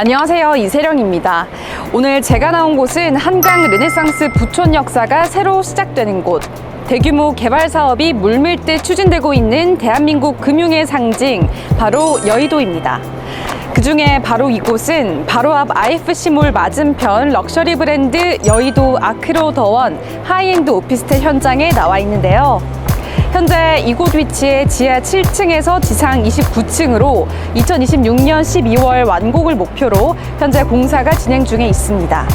안녕하세요. 이세령입니다. 오늘 제가 나온 곳은 한강 르네상스 부촌 역사가 새로 시작되는 곳. 대규모 개발 사업이 물밀듯 추진되고 있는 대한민국 금융의 상징, 바로 여의도입니다. 그 중에 바로 이곳은 바로 앞 IFC몰 맞은편 럭셔리 브랜드 여의도 아크로 더원 하이엔드 오피스텔 현장에 나와 있는데요. 현재 이곳 위치의 지하 7층에서 지상 29층으로 2026년 12월 완공을 목표로 현재 공사가 진행 중에 있습니다.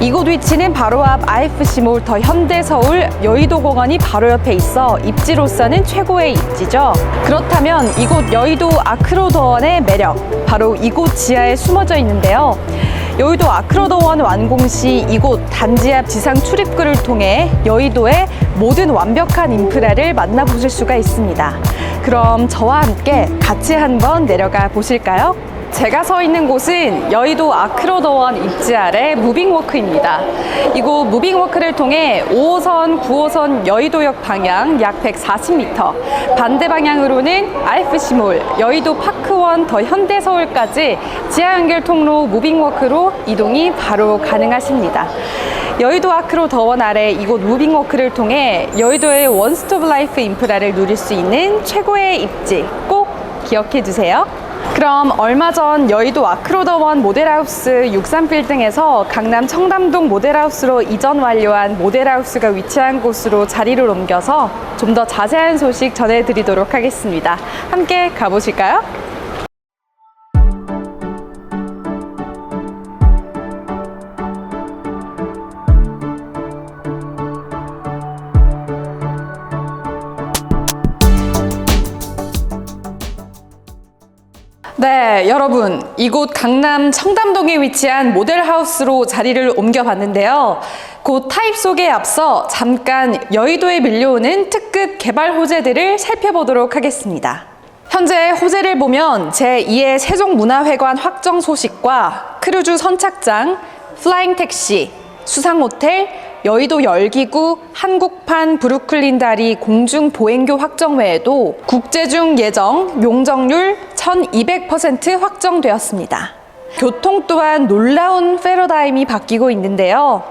이곳 위치는 바로 앞 IFC몰 더 현대서울 여의도공원이 바로 옆에 있어 입지로서는 최고의 입지죠. 그렇다면 이곳 여의도 아크로더원의 매력, 바로 이곳 지하에 숨어져 있는데요. 여의도 아크로더원 완공 시 이곳 단지 앞 지상 출입구를 통해 여의도의 모든 완벽한 인프라를 만나보실 수가 있습니다. 그럼 저와 함께 같이 한번 내려가 보실까요? 제가 서 있는 곳은 여의도 아크로더원 입지 아래 무빙워크입니다. 이곳 무빙워크를 통해 5호선, 9호선 여의도역 방향 약 140m, 반대 방향으로는 IFC몰, 여의도 파크원 더 현대서울까지 지하 연결 통로 무빙워크로 이동이 바로 가능하십니다. 여의도 아크로 더원 아래 이곳 무빙워크를 통해 여의도의 원스톱 라이프 인프라를 누릴 수 있는 최고의 입지 꼭 기억해 주세요. 그럼 얼마 전 여의도 아크로더원 모델하우스 63빌딩에서 강남 청담동 모델하우스로 이전 완료한 모델하우스가 위치한 곳으로 자리를 옮겨서 좀 더 자세한 소식 전해드리도록 하겠습니다. 함께 가보실까요? 네, 여러분. 이곳 강남 청담동에 위치한 모델하우스로 자리를 옮겨봤는데요. 곧 타입 소개에 앞서 잠깐 여의도에 밀려오는 특급 개발 호재들을 살펴보도록 하겠습니다. 현재 호재를 보면 제2의 세종문화회관 확정 소식과 크루즈 선착장, 플라잉 택시, 수상호텔, 여의도 열기구, 한국판 브루클린 다리 공중 보행교 확정 외에도 국제 중 예정 용적률 1200% 확정되었습니다. 교통 또한 놀라운 패러다임이 바뀌고 있는데요.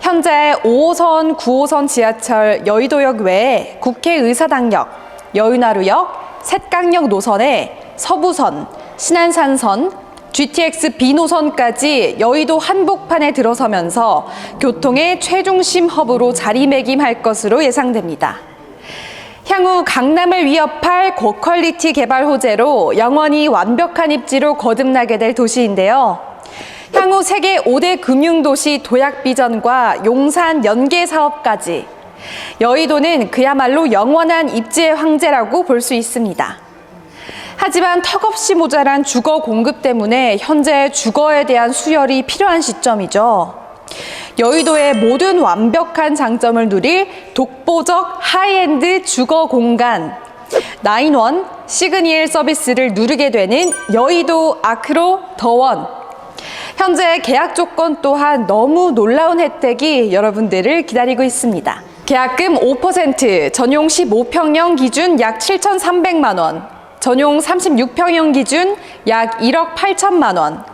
현재 5호선, 9호선 지하철 여의도역 외에 국회의사당역, 여의나루역, 셋강역 노선에 서부선, 신안산선, GTX B 노선까지 여의도 한복판에 들어서면서 교통의 최중심 허브로 자리매김할 것으로 예상됩니다. 향후 강남을 위협할 고퀄리티 개발 호재로 영원히 완벽한 입지로 거듭나게 될 도시인데요. 향후 세계 5대 금융도시 도약 비전과 용산 연계 사업까지 여의도는 그야말로 영원한 입지의 황제라고 볼 수 있습니다. 하지만 턱없이 모자란 주거 공급 때문에 현재 주거에 대한 수혈이 필요한 시점이죠. 여의도의 모든 완벽한 장점을 누릴 독보적 하이엔드 주거 공간 나인원 시그니엘 서비스를 누르게 되는 여의도 아크로 더원 현재 계약 조건 또한 너무 놀라운 혜택이 여러분들을 기다리고 있습니다. 계약금 5%, 전용 15평형 기준 약 7,300만 원, 전용 36평형 기준 약 1억 8천만 원,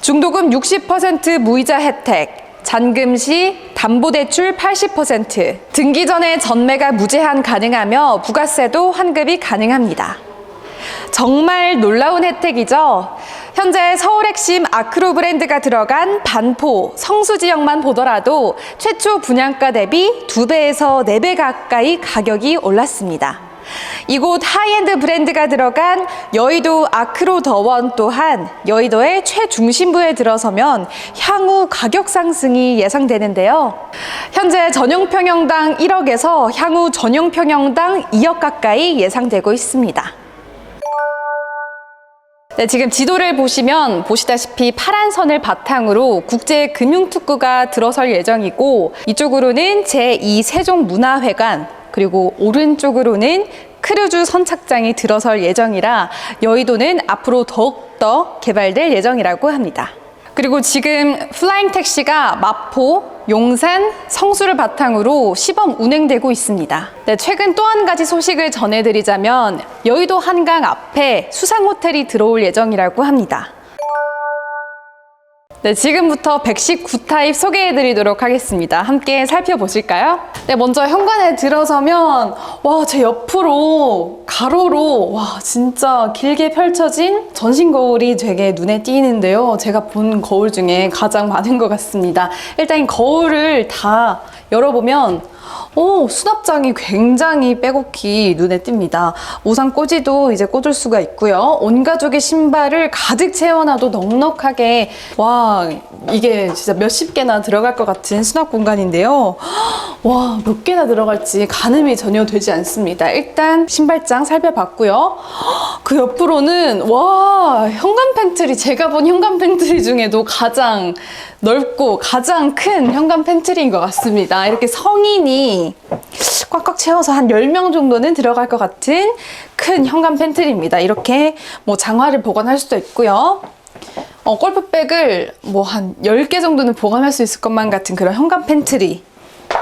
중도금 60% 무이자 혜택, 잔금 시 담보대출 80%, 등기 전에 전매가 무제한 가능하며 부가세도 환급이 가능합니다. 정말 놀라운 혜택이죠. 현재 서울 핵심 아크로 브랜드가 들어간 반포, 성수 지역만 보더라도 최초 분양가 대비 두배에서네 배 가까이 가격이 올랐습니다. 이곳 하이엔드 브랜드가 들어간 여의도 아크로 더원 또한 여의도의 최중심부에 들어서면 향후 가격 상승이 예상되는데요. 현재 전용 평형당 1억에서 향후 전용 평형당 2억 가까이 예상되고 있습니다. 네, 지금 지도를 보시면 보시다시피 파란 선을 바탕으로 국제 금융 특구가 들어설 예정이고 이쪽으로는 제2 세종문화회관 그리고 오른쪽으로는 크루즈 선착장이 들어설 예정이라 여의도는 앞으로 더욱더 개발될 예정이라고 합니다. 그리고 지금 플라잉 택시가 마포, 용산, 성수를 바탕으로 시범 운행되고 있습니다. 네, 최근 또 한 가지 소식을 전해드리자면 여의도 한강 앞에 수상 호텔이 들어올 예정이라고 합니다. 네, 지금부터 119타입 소개해드리도록 하겠습니다. 함께 살펴보실까요? 네, 먼저 현관에 들어서면, 와, 제 옆으로 가로로, 와, 진짜 길게 펼쳐진 전신 거울이 되게 눈에 띄는데요. 제가 본 거울 중에 가장 많은 것 같습니다. 일단 이 거울을 다 열어보면, 오, 수납장이 굉장히 빼곡히 눈에 띕니다. 우산 꽂이도 이제 꽂을 수가 있고요. 온 가족의 신발을 가득 채워놔도 넉넉하게, 와, 이게 진짜 몇십 개나 들어갈 것 같은 수납 공간인데요. 와, 몇 개나 들어갈지 가늠이 전혀 되지 않습니다. 일단 신발장 살펴봤고요. 그 옆으로는, 와, 현관 팬트리, 제가 본 현관 팬트리 중에도 가장 넓고 가장 큰 현관 팬트리인 것 같습니다. 이렇게 성인이 꽉꽉 채워서 한 10명 정도는 들어갈 것 같은 큰 현관 팬트리입니다. 이렇게 뭐 장화를 보관할 수도 있고요. 어, 골프백을 뭐 한 10개 정도는 보관할 수 있을 것만 같은 그런 현관 팬트리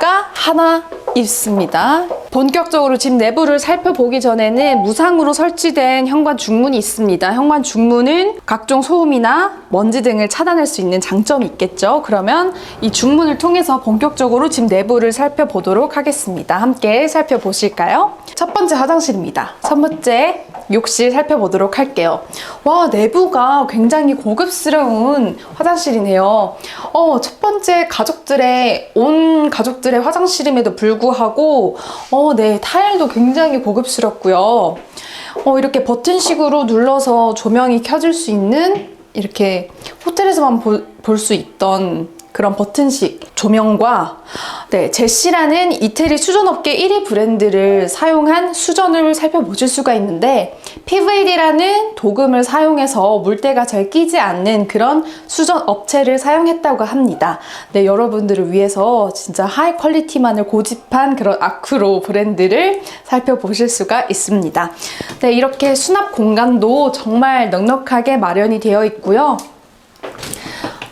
가 하나 있습니다. 본격적으로 집 내부를 살펴보기 전에는 무상으로 설치된 현관 중문이 있습니다. 현관 중문은 각종 소음이나 먼지 등을 차단할 수 있는 장점이 있겠죠. 그러면 이 중문을 통해서 본격적으로 집 내부를 살펴보도록 하겠습니다. 함께 살펴보실까요? 첫 번째 화장실입니다. 첫 번째 욕실 살펴보도록 할게요. 와, 내부가 굉장히 고급스러운 화장실이네요. 어, 첫 번째 가족들의, 온 가족들의 화장실임에도 불구하고, 어, 네, 타일도 굉장히 고급스럽고요. 어, 이렇게 버튼식으로 눌러서 조명이 켜질 수 있는 이렇게 호텔에서만 볼 수 있던 그런 버튼식 조명과 네, 제시라는 이태리 수전업계 1위 브랜드를 사용한 수전을 살펴보실 수가 있는데 PVD라는 도금을 사용해서 물때가 잘 끼지 않는 그런 수전 업체를 사용했다고 합니다. 네, 여러분들을 위해서 진짜 하이 퀄리티만을 고집한 그런 아크로 브랜드를 살펴보실 수가 있습니다. 네, 이렇게 수납 공간도 정말 넉넉하게 마련이 되어 있고요.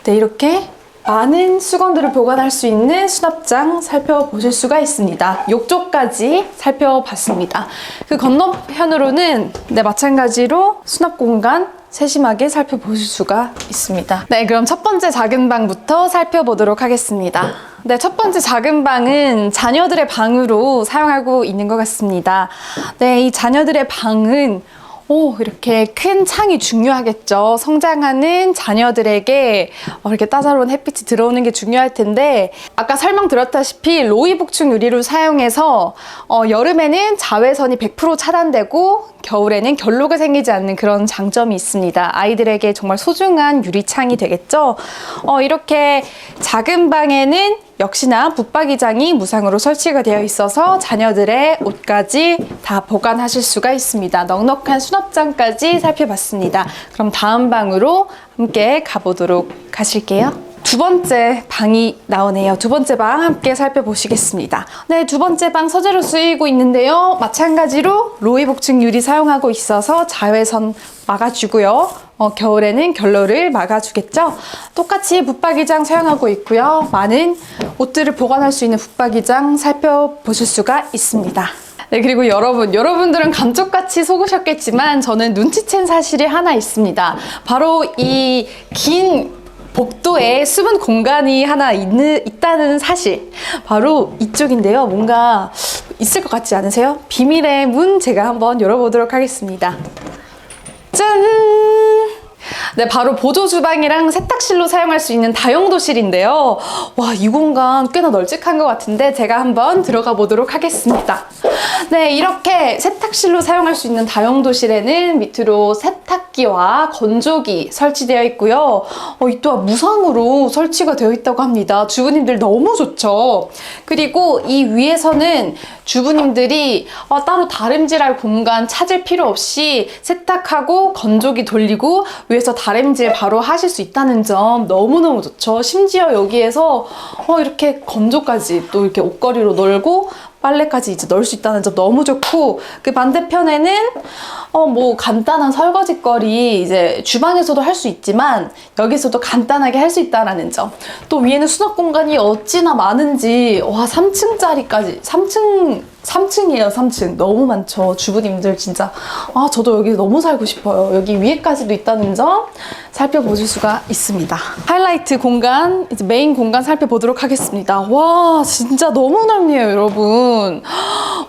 네, 이렇게 많은 수건들을 보관할 수 있는 수납장 살펴보실 수가 있습니다. 욕조까지 살펴봤습니다. 그 건너편으로는 네, 마찬가지로 수납 공간 세심하게 살펴보실 수가 있습니다. 네, 그럼 첫 번째 작은 방부터 살펴보도록 하겠습니다. 네, 첫 번째 작은 방은 자녀들의 방으로 사용하고 있는 것 같습니다. 네, 이 자녀들의 방은 오, 이렇게 큰 창이 중요하겠죠. 성장하는 자녀들에게 어, 이렇게 따사로운 햇빛이 들어오는 게 중요할 텐데, 아까 설명 드렸다시피 로이 복층 유리로 사용해서 어, 여름에는 자외선이 100% 차단되고 겨울에는 결로가 생기지 않는 그런 장점이 있습니다. 아이들에게 정말 소중한 유리창이 되겠죠. 어, 이렇게 작은 방에는 역시나 붙박이장이 무상으로 설치가 되어 있어서 자녀들의 옷까지 다 보관하실 수가 있습니다. 넉넉한 수납장까지 살펴봤습니다. 그럼 다음 방으로 함께 가보도록 하실게요. 두 번째 방이 나오네요. 두 번째 방 함께 살펴보시겠습니다. 네, 두 번째 방 서재로 쓰이고 있는데요. 마찬가지로 로이 복층 유리 사용하고 있어서 자외선 막아주고요. 어, 겨울에는 결로를 막아주겠죠. 똑같이 붙박이장 사용하고 있고요. 많은 옷들을 보관할 수 있는 붙박이장 살펴보실 수가 있습니다. 네, 그리고 여러분, 여러분들은 감쪽같이 속으셨겠지만 저는 눈치챈 사실이 하나 있습니다. 바로 이 긴 복도에 숨은 공간이 하나 있는, 있다는 사실. 바로 이쪽인데요. 뭔가 있을 것 같지 않으세요? 비밀의 문 제가 한번 열어보도록 하겠습니다. 짠! 네, 바로 보조 주방이랑 세탁실로 사용할 수 있는 다용도실인데요. 와, 이 공간 꽤나 널찍한 것 같은데 제가 한번 들어가 보도록 하겠습니다. 네, 이렇게 세탁실로 사용할 수 있는 다용도실에는 밑으로 세탁기와 건조기 설치되어 있고요. 어, 이 또한 무상으로 설치가 되어 있다고 합니다. 주부님들 너무 좋죠. 그리고 이 위에서는 주부님들이 어, 따로 다림질할 공간 찾을 필요 없이 세탁하고 건조기 돌리고 위에서 다림질 바로 하실 수 있다는 점 너무너무 좋죠. 심지어 여기에서 어, 이렇게 건조까지 또 이렇게 옷걸이로 널고 빨래까지 이제 넣을 수 있다는 점 너무 좋고 그 반대편에는 어 뭐 간단한 설거지거리 이제 주방에서도 할 수 있지만 여기서도 간단하게 할 수 있다라는 점. 또 위에는 수납 공간이 어찌나 많은지 와 3층짜리까지 3층 3층이에요, 3층. 너무 많죠. 주부님들 진짜. 아, 저도 여기 너무 살고 싶어요. 여기 위에까지도 있다는 점 살펴보실 수가 있습니다. 하이라이트 공간, 이제 메인 공간 살펴보도록 하겠습니다. 와, 진짜 너무 넓네요, 여러분.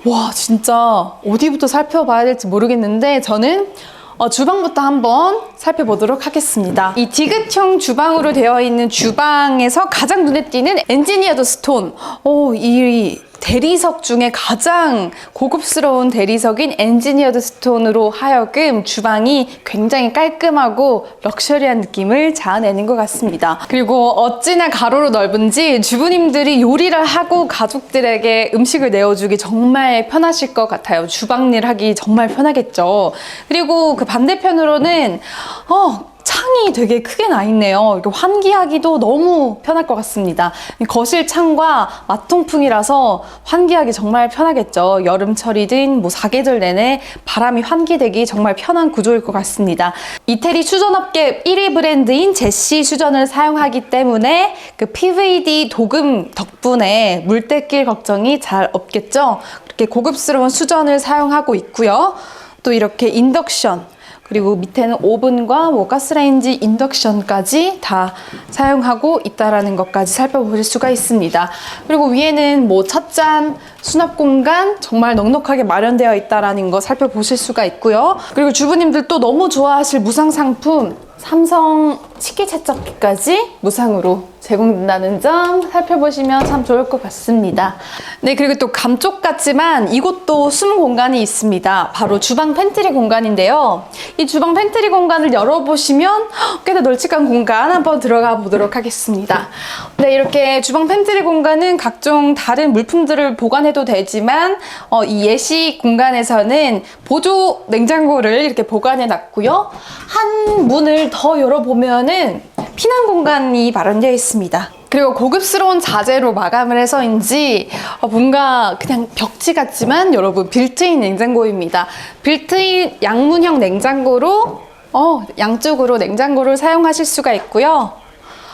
와, 진짜 어디부터 살펴봐야 될지 모르겠는데 저는 어, 주방부터 한번 살펴보도록 하겠습니다. 이 디귿형 주방으로 되어 있는 주방에서 가장 눈에 띄는 엔지니어드 스톤. 오, 이 대리석 중에 가장 고급스러운 대리석인 엔지니어드 스톤으로 하여금 주방이 굉장히 깔끔하고 럭셔리한 느낌을 자아내는 것 같습니다. 그리고 어찌나 가로로 넓은지 주부님들이 요리를 하고 가족들에게 음식을 내어주기 정말 편하실 것 같아요. 주방일 하기 정말 편하겠죠. 그리고 그 반대편으로는 어, 창이 되게 크게 나 있네요. 이렇게 환기하기도 너무 편할 것 같습니다. 거실 창과 마통풍이라서 환기하기 정말 편하겠죠. 여름철이든 뭐 사계절 내내 바람이 환기되기 정말 편한 구조일 것 같습니다. 이태리 수전업계 1위 브랜드인 제시 수전을 사용하기 때문에 그 PVD 도금 덕분에 물때길 걱정이 잘 없겠죠. 그렇게 고급스러운 수전을 사용하고 있고요. 또 이렇게 인덕션 그리고 밑에는 오븐과 뭐 가스레인지 인덕션까지 다 사용하고 있다라는 것까지 살펴보실 수가 있습니다. 그리고 위에는 뭐 찻잔, 수납 공간 정말 넉넉하게 마련되어 있다라는 거 살펴보실 수가 있고요. 그리고 주부님들 또 너무 좋아하실 무상 상품 삼성 식기세척기까지 무상으로 제공된다는 점 살펴보시면 참 좋을 것 같습니다. 네, 그리고 또 감쪽 같지만 이곳도 숨은 공간이 있습니다. 바로 주방 팬트리 공간인데요. 이 주방 팬트리 공간을 열어보시면 꽤나 널찍한 공간 한번 들어가 보도록 하겠습니다. 네, 이렇게 주방 팬트리 공간은 각종 다른 물품들을 보관해도 되지만 어, 이 예시 공간에서는 보조 냉장고를 이렇게 보관해 놨고요. 한 문을 더 열어보면은 피난 공간이 마련되어 있습니다. 그리고 고급스러운 자재로 마감을 해서인지 어, 뭔가 그냥 벽지 같지만 여러분 빌트인 냉장고입니다. 빌트인 양문형 냉장고로 어, 양쪽으로 냉장고를 사용하실 수가 있고요.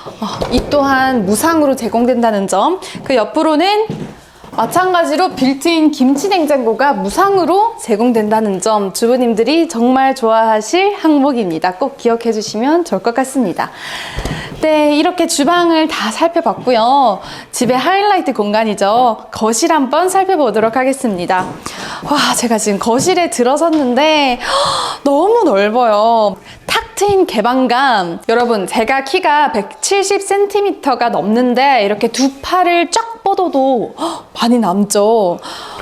어, 이 또한 무상으로 제공된다는 점. 그 옆으로는 마찬가지로 빌트인 김치 냉장고가 무상으로 제공된다는 점 주부님들이 정말 좋아하실 항목입니다. 꼭 기억해 주시면 좋을 것 같습니다. 네, 이렇게 주방을 다 살펴봤고요. 집의 하이라이트 공간이죠. 거실 한번 살펴보도록 하겠습니다. 와, 제가 지금 거실에 들어섰는데 너무 넓어요. 탁 트인 개방감. 여러분, 제가 키가 170cm가 넘는데 이렇게 두 팔을 쫙 뻗어도 많이 남죠.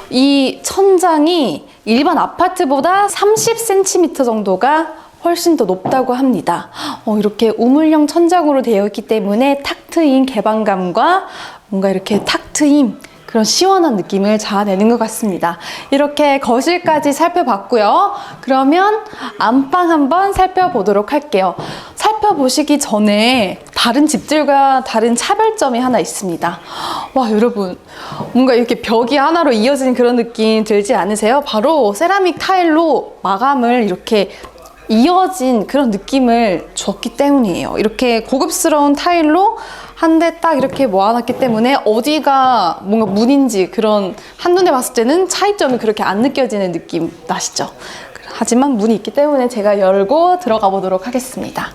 이 천장이 일반 아파트보다 30cm 정도가 훨씬 더 높다고 합니다. 어, 이렇게 우물형 천장으로 되어 있기 때문에 탁 트인 개방감과 뭔가 이렇게 탁 트인 그런 시원한 느낌을 자아내는 것 같습니다. 이렇게 거실까지 살펴봤고요. 그러면 안방 한번 살펴보도록 할게요. 살펴보시기 전에 다른 집들과 다른 차별점이 하나 있습니다. 와, 여러분. 뭔가 이렇게 벽이 하나로 이어진 그런 느낌 들지 않으세요? 바로 세라믹 타일로 마감을 이렇게 이어진 그런 느낌을 줬기 때문이에요. 이렇게 고급스러운 타일로 한 대 딱 이렇게 모아놨기 때문에 어디가 뭔가 문인지 그런 한눈에 봤을 때는 차이점이 그렇게 안 느껴지는 느낌 나시죠? 하지만 문이 있기 때문에 제가 열고 들어가 보도록 하겠습니다.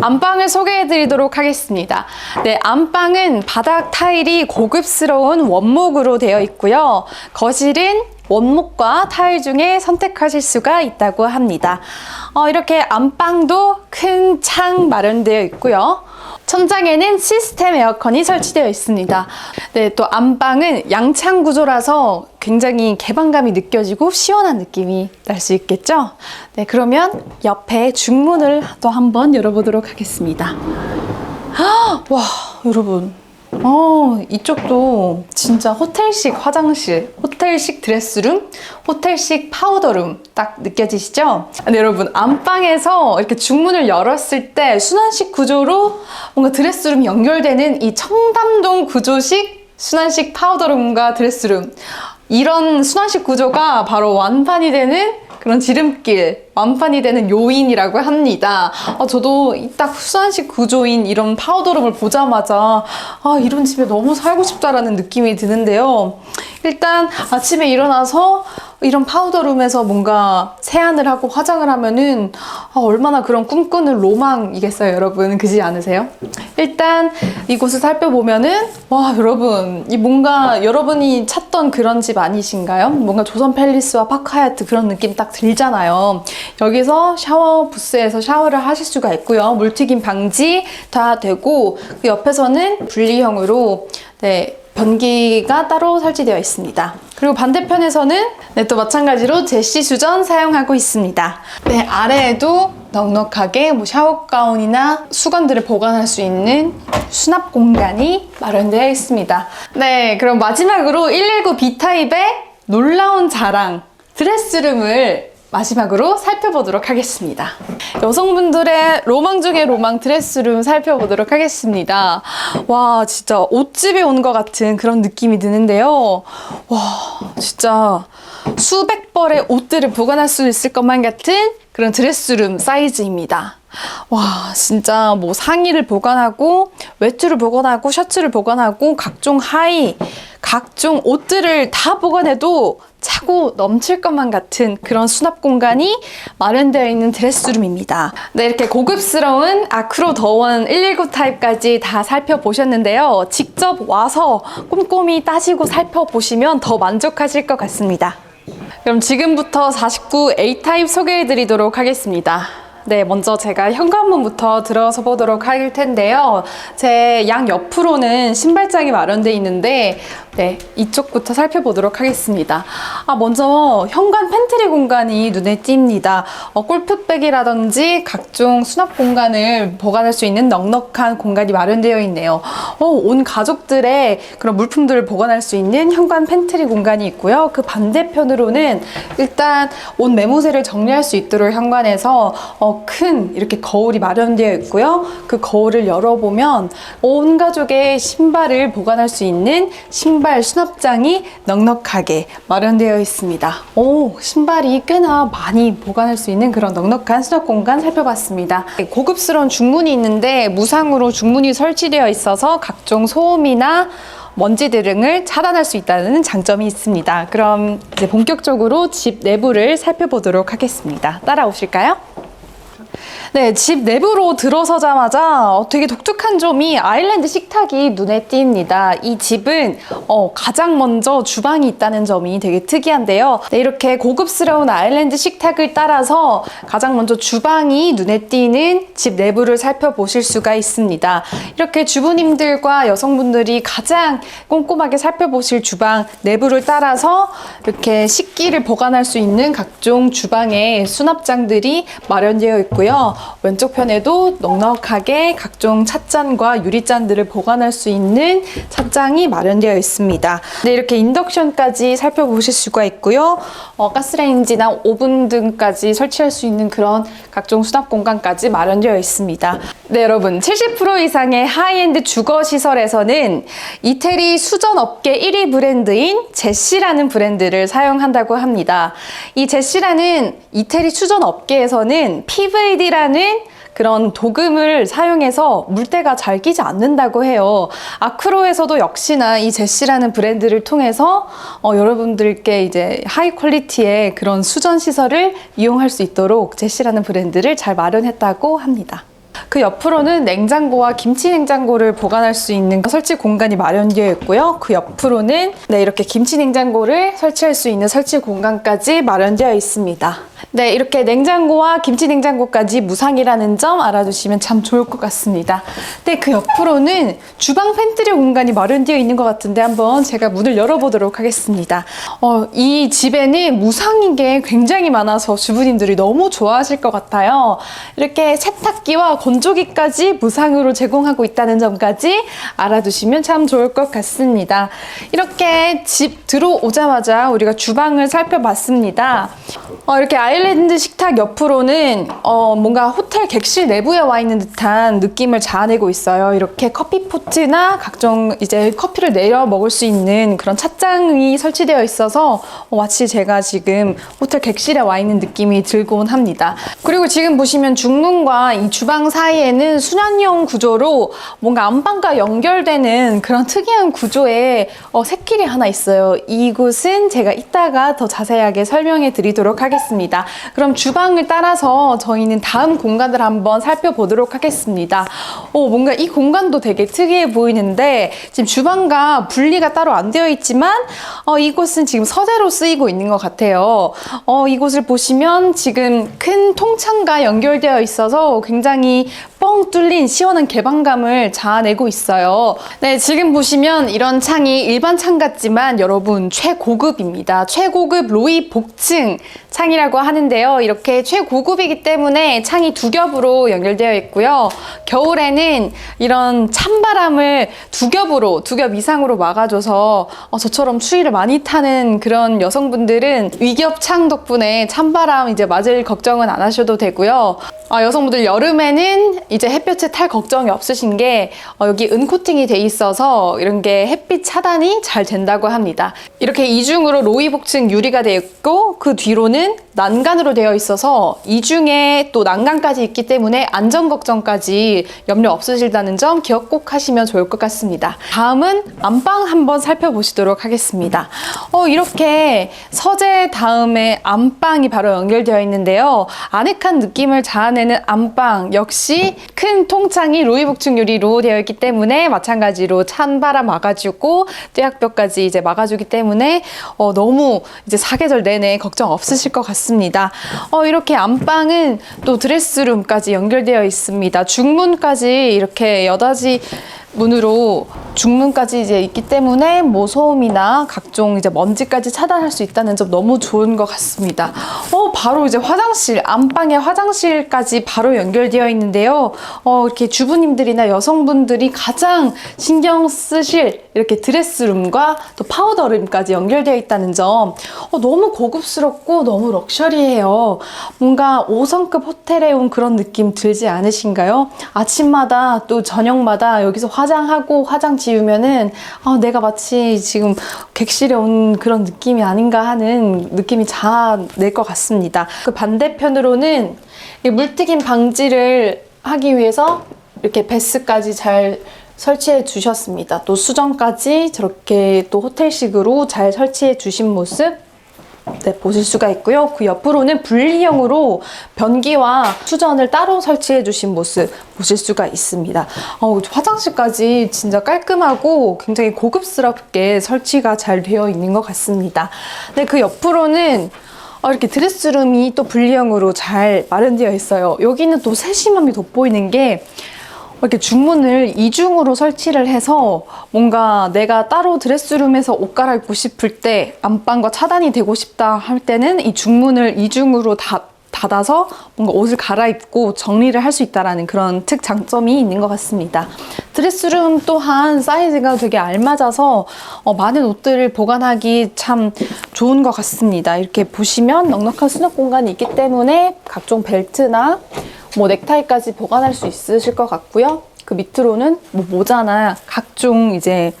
안방을 소개해 드리도록 하겠습니다. 네, 안방은 바닥 타일이 고급스러운 원목으로 되어 있고요. 거실은 원목과 타일 중에 선택하실 수가 있다고 합니다. 어, 이렇게 안방도 큰 창 마련되어 있고요. 천장에는 시스템 에어컨이 설치되어 있습니다. 네, 또 안방은 양창 구조라서 굉장히 개방감이 느껴지고 시원한 느낌이 날 수 있겠죠? 네, 그러면 옆에 중문을 또 한번 열어보도록 하겠습니다. 와, 여러분. 어, 이쪽도 진짜 호텔식 화장실, 호텔식 드레스룸, 호텔식 파우더룸 딱 느껴지시죠? 근데 여러분, 안방에서 이렇게 중문을 열었을 때 순환식 구조로 뭔가 드레스룸이 연결되는 이 청담동 구조식 순환식 파우더룸과 드레스룸. 이런 순환식 구조가 바로 완판이 되는 그런 지름길, 완판이 되는 요인이라고 합니다. 아, 저도 이딱 수산식 구조인 이런 파우더룸을 보자마자 아, 이런 집에 너무 살고 싶다라는 느낌이 드는데요. 일단 아침에 일어나서 이런 파우더룸에서 뭔가 세안을 하고 화장을 하면은 아, 얼마나 그런 꿈꾸는 로망이겠어요, 여러분. 그지 않으세요? 일단 이곳을 살펴보면은 와, 여러분, 이 뭔가 여러분이 찾던 그런 집 아니신가요? 뭔가 조선 팰리스와 파크하얏트 그런 느낌 딱 들잖아요. 여기서 샤워 부스에서 샤워를 하실 수가 있고요. 물튀김 방지 다 되고 그 옆에서는 분리형으로 네, 변기가 따로 설치되어 있습니다. 그리고 반대편에서는 네, 또 마찬가지로 제시 수전 사용하고 있습니다. 네, 아래에도 넉넉하게 뭐 샤워 가운이나 수건들을 보관할 수 있는 수납 공간이 마련되어 있습니다. 네, 그럼 마지막으로 119 B타입의 놀라운 자랑 드레스룸을 마지막으로 살펴보도록 하겠습니다. 여성분들의 로망 중의 로망 드레스룸 살펴보도록 하겠습니다. 와, 진짜 옷집에 온 것 같은 그런 느낌이 드는데요. 와, 진짜 수백 벌의 옷들을 보관할 수 있을 것만 같은 그런 드레스룸 사이즈입니다. 와, 진짜 뭐 상의를 보관하고, 외투를 보관하고, 셔츠를 보관하고, 각종 하의, 각종 옷들을 다 보관해도 차고 넘칠 것만 같은 그런 수납 공간이 마련되어 있는 드레스룸입니다. 네, 이렇게 고급스러운 아크로 더원 119 타입까지 다 살펴보셨는데요. 직접 와서 꼼꼼히 따지고 살펴보시면 더 만족하실 것 같습니다. 그럼 지금부터 49 A 타입 소개해 드리도록 하겠습니다. 네, 먼저 제가 현관문부터 들어서 보도록 할 텐데요. 제 양 옆으로는 신발장이 마련되어 있는데, 네, 이쪽부터 살펴보도록 하겠습니다. 아, 먼저 현관 팬트리 공간이 눈에 띕니다. 어, 골프백이라든지 각종 수납 공간을 보관할 수 있는 넉넉한 공간이 마련되어 있네요. 어, 온 가족들의 그런 물품들을 보관할 수 있는 현관 팬트리 공간이 있고요. 그 반대편으로는 일단 옷 매무새를 정리할 수 있도록 현관에서 어, 큰 이렇게 거울이 마련되어 있고요. 그 거울을 열어보면 온 가족의 신발을 보관할 수 있는 신발 수납장이 넉넉하게 마련되어 있습니다. 오, 신발이 꽤나 많이 보관할 수 있는 그런 넉넉한 수납 공간 살펴봤습니다. 고급스러운 중문이 있는데 무상으로 중문이 설치되어 있어서 각종 소음이나 먼지 등을 차단할 수 있다는 장점이 있습니다. 그럼 이제 본격적으로 집 내부를 살펴보도록 하겠습니다. 따라오실까요? 네, 집 내부로 들어서자마자 어, 되게 독특한 점이 아일랜드 식탁이 눈에 띕니다. 이 집은 어, 가장 먼저 주방이 있다는 점이 되게 특이한데요. 네, 이렇게 고급스러운 아일랜드 식탁을 따라서 가장 먼저 주방이 눈에 띄는 집 내부를 살펴보실 수가 있습니다. 이렇게 주부님들과 여성분들이 가장 꼼꼼하게 살펴보실 주방 내부를 따라서 이렇게 식기를 보관할 수 있는 각종 주방의 수납장들이 마련되어 있고요. 왼쪽 편에도 넉넉하게 각종 찻잔과 유리잔들을 보관할 수 있는 찻장이 마련되어 있습니다. 네, 이렇게 인덕션까지 살펴보실 수가 있고요. 어, 가스레인지나 오븐 등까지 설치할 수 있는 그런 각종 수납 공간까지 마련되어 있습니다. 네, 여러분. 70% 이상의 하이엔드 주거 시설에서는 이태리 수전 업계 1위 브랜드인 제시라는 브랜드를 사용한다고 합니다. 이 제시라는 이태리 수전 업계에서는 PVD라는 그런 도금을 사용해서 물때가 잘 끼지 않는다고 해요. 아크로에서도 역시나 이 제시라는 브랜드를 통해서 어, 여러분들께 이제 하이 퀄리티의 그런 수전 시설을 이용할 수 있도록 제시라는 브랜드를 잘 마련했다고 합니다. 그 옆으로는 냉장고와 김치 냉장고를 보관할 수 있는 설치 공간이 마련되어 있고요. 그 옆으로는 네, 이렇게 김치 냉장고를 설치할 수 있는 설치 공간까지 마련되어 있습니다. 네, 이렇게 냉장고와 김치 냉장고까지 무상이라는 점 알아두시면 참 좋을 것 같습니다. 네, 그 옆으로는 주방 팬트리 공간이 마련되어 있는 것 같은데 한번 제가 문을 열어보도록 하겠습니다. 어, 이 집에는 무상인 게 굉장히 많아서 주부님들이 너무 좋아하실 것 같아요. 이렇게 세탁기와 건조기까지 무상으로 제공하고 있다는 점까지 알아두시면 참 좋을 것 같습니다. 이렇게 집 들어오자마자 우리가 주방을 살펴봤습니다. 어, 이렇게 아일랜드 식탁 옆으로는 어, 뭔가 호텔 객실 내부에 와 있는 듯한 느낌을 자아내고 있어요. 이렇게 커피 포트나 각종 이제 커피를 내려 먹을 수 있는 그런 찻장이 설치되어 있어서 어, 마치 제가 지금 호텔 객실에 와 있는 느낌이 들곤 합니다. 그리고 지금 보시면 중문과 이 주방 사이에는 순환형 구조로 뭔가 안방과 연결되는 그런 특이한 구조의 어, 샛길이 하나 있어요. 이곳은 제가 이따가 더 자세하게 설명해 드리도록 하겠습니다. 그럼 주방을 따라서 저희는 다음 공간을 한번 살펴보도록 하겠습니다. 어, 뭔가 이 공간도 되게 특이해 보이는데 지금 주방과 분리가 따로 안 되어 있지만 어, 이곳은 지금 서재로 쓰이고 있는 것 같아요. 어, 이곳을 보시면 지금 큰 통창과 연결되어 있어서 굉장히 뻥 뚫린 시원한 개방감을 자아내고 있어요. 네, 지금 보시면 이런 창이 일반 창 같지만 여러분 최고급입니다. 최고급 로이 복층 창이라고 하는데요. 이렇게 최고급이기 때문에 창이 두 겹으로 연결되어 있고요. 겨울에는 이런 찬바람을 두 겹으로, 두 겹 이상으로 막아줘서 어, 저처럼 추위를 많이 타는 그런 여성분들은 위겹 창 덕분에 찬바람 이제 맞을 걱정은 안 하셔도 되고요. 아, 여성분들 여름에는 이제 햇볕에 탈 걱정이 없으신 게 어, 여기 은 코팅이 돼 있어서 이런 게 햇빛 차단이 잘 된다고 합니다. 이렇게 이중으로 로이 복층 유리가 되어 있고 그 뒤로는 난간으로 되어 있어서 이 중에 또 난간까지 있기 때문에 안전 걱정까지 염려 없으실다는 점 기억 꼭 하시면 좋을 것 같습니다. 다음은 안방 한번 살펴보시도록 하겠습니다. 어, 이렇게 서재 다음에 안방이 바로 연결되어 있는데요. 아늑한 느낌을 자아내는 안방 역시 큰 통창이 로이복층 유리로 되어 있기 때문에 마찬가지로 찬 바람 막아주고 떼약볕까지 이제 막아주기 때문에 어, 너무 이제 사계절 내내 걱정 없으실 것 같습니다. 어, 이렇게 안방은 또 드레스룸까지 연결되어 있습니다. 중문까지 이렇게 여닫이 문으로 중문까지 이제 있기 때문에 뭐 소음이나 각종 이제 먼지까지 차단할 수 있다는 점 너무 좋은 것 같습니다. 어, 바로 이제 화장실, 안방에 화장실까지 바로 연결되어 있는데요. 어, 이렇게 주부님들이나 여성분들이 가장 신경 쓰실 이렇게 드레스룸과 또 파우더룸까지 연결되어 있다는 점 어, 너무 고급스럽고 너무 럭셔리해요. 뭔가 5성급 호텔에 온 그런 느낌 들지 않으신가요? 아침마다 또 저녁마다 여기서 화장하고 화장 지 우면은 아, 내가 마치 지금 객실에 온 그런 느낌이 아닌가 하는 느낌이 자낼 것 같습니다. 그 반대편으로는 이 물튀김 방지를 하기 위해서 이렇게 베스까지 잘 설치해 주셨습니다. 또 수정까지 저렇게 또 호텔식으로 잘 설치해 주신 모습 네, 보실 수가 있고요. 그 옆으로는 분리형으로 변기와 수전을 따로 설치해 주신 모습 보실 수가 있습니다. 어, 화장실까지 진짜 깔끔하고 굉장히 고급스럽게 설치가 잘 되어 있는 것 같습니다. 네, 그 옆으로는 어, 이렇게 드레스룸이 또 분리형으로 잘 마련되어 있어요. 여기는 또 세심함이 돋보이는 게 이렇게 중문을 이중으로 설치를 해서 뭔가 내가 따로 드레스룸에서 옷 갈아입고 싶을 때 안방과 차단이 되고 싶다 할 때는 이 중문을 이중으로 다 닫아서 뭔가 옷을 갈아입고 정리를 할 수 있다라는 그런 특장점이 있는 것 같습니다. 드레스룸 또한 사이즈가 되게 알맞아서 어, 많은 옷들을 보관하기 참 좋은 것 같습니다. 이렇게 보시면 넉넉한 수납 공간이 있기 때문에 각종 벨트나 뭐 넥타이까지 보관할 수 있으실 것 같고요. 그 밑으로는 뭐 모자나 각종 이제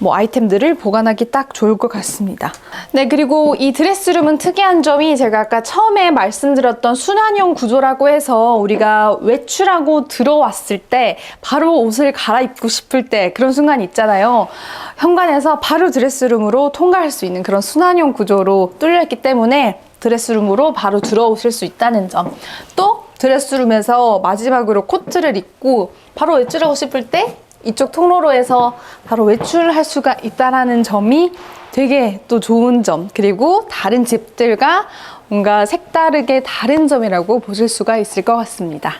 뭐 아이템들을 보관하기 딱 좋을 것 같습니다. 네, 그리고 이 드레스룸은 특이한 점이 제가 아까 처음에 말씀드렸던 순환형 구조라고 해서 우리가 외출하고 들어왔을 때 바로 옷을 갈아입고 싶을 때 그런 순간 있잖아요. 현관에서 바로 드레스룸으로 통과할 수 있는 그런 순환형 구조로 뚫려 있기 때문에 드레스룸으로 바로 들어오실 수 있다는 점. 또 드레스룸에서 마지막으로 코트를 입고 바로 외출하고 싶을 때 이쪽 통로로에서 바로 외출할 수가 있다라는 점이 되게 또 좋은 점 그리고 다른 집들과 뭔가 색다르게 다른 점이라고 보실 수가 있을 것 같습니다.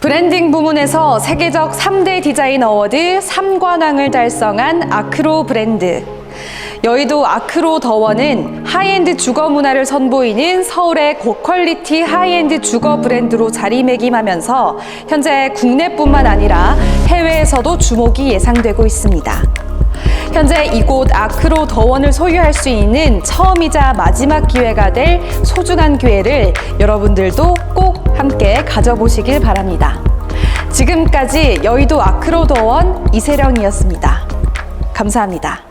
브랜딩 부문에서 세계적 3대 디자인 어워드 3관왕을 달성한 아크로 브랜드. 여의도 아크로 더원은 하이엔드 주거 문화를 선보이는 서울의 고퀄리티 하이엔드 주거 브랜드로 자리매김하면서 현재 국내뿐만 아니라 해외에서도 주목이 예상되고 있습니다. 현재 이곳 아크로 더원을 소유할 수 있는 처음이자 마지막 기회가 될 소중한 기회를 여러분들도 꼭 함께 가져보시길 바랍니다. 지금까지 여의도 아크로 더원 이세령이었습니다. 감사합니다.